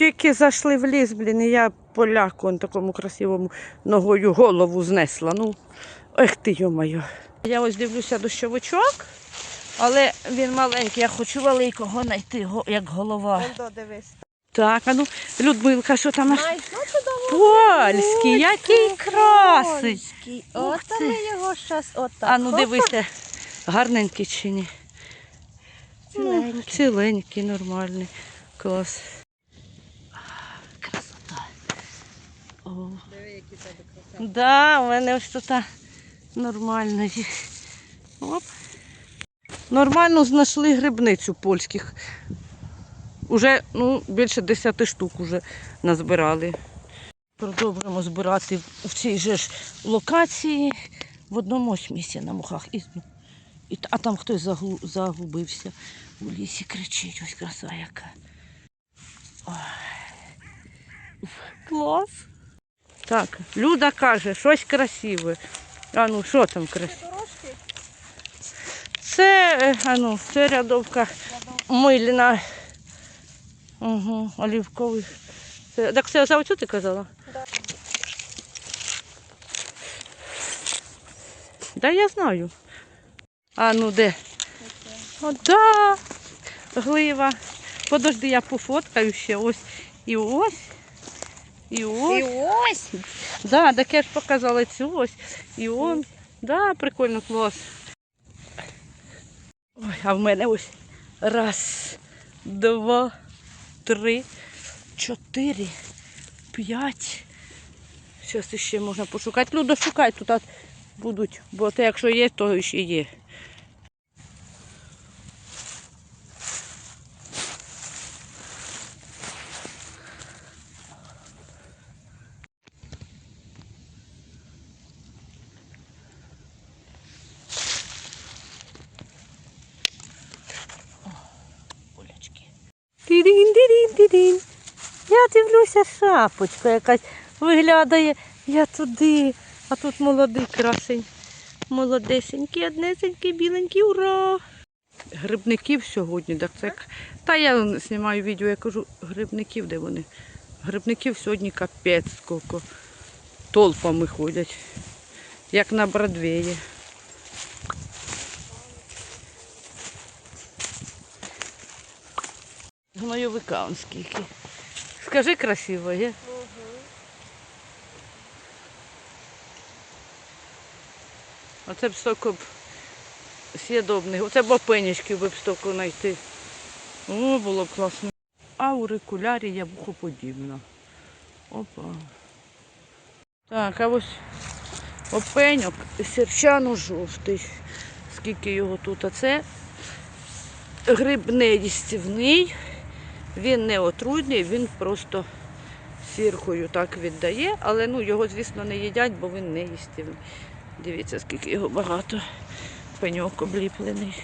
Тільки зайшли в ліс, блін, і я поляку он такому красивому ногою голову знесла. Ну, ех ти йо-моє. Я ось дивлюся дощовичок, але він маленький, я хочу великого знайти, як голова. Дивись. Так, а ну, Людмилка, що там чудово. польський, який красий. От ми його щас отак. А ну дивися, гарненький чи ні? Ціленький. Ну, ціленький, нормальний. Клас. А, Красота. О. Диви, які тебе краса. Да, у мене ось тут нормально. є. Оп. Нормально знайшли грибницю польських. Уже ну, більше 10 штук уже назбирали. Продовжуємо збирати в цій же ж локації в одному ось місці на мухах. І, ну, і, а там хтось загу- загубився у лісі, кричить, ось краса яка. Ой. Клас. Так, Люда каже, щось красиве. А ну, що там красиве? Це, е, а ну, це рядовка мильна. Угу, олівковий. Це, так це за оцю ти казала? Да. Да, я знаю. А ну де? О, да. Глива. Подожди, я пофоткаю ще ось. І ось. І ось. І ось. Да, так я ж показала цю ось. І он. Да, прикольно, клас. Ой, а в мене ось раз, два, три, чотири, п'ять. Зараз ще можна пошукати. Люда, шукай тут будуть, бо те, якщо є, то ще є. Тидін. Я дивлюся, шапочка якась виглядає. Я туди, а тут молодий красень. Молодесенький, однесенький, біленький, ура! Грибників сьогодні, так це. Та я знімаю відео, я кажу, грибників, де вони? Грибників сьогодні капець скільки. Толпами ходять. Як на Бродвеї. Гнойовика он скільки. Скажи красиво, є? Оце б стільки б с'єдобних. Оце б опенічки б стільки знайти. О, було б класно. Аурикулярія вухоподібна. Опа. Так, а ось опеньок сірчано жовтий. Скільки його тут? А це гриб не їстівний. Він не отруйний, він просто сіркою так віддає, але ну, його, звісно, не їдять, бо він не їстівний. Дивіться, скільки його багато. Пеньок обліплений.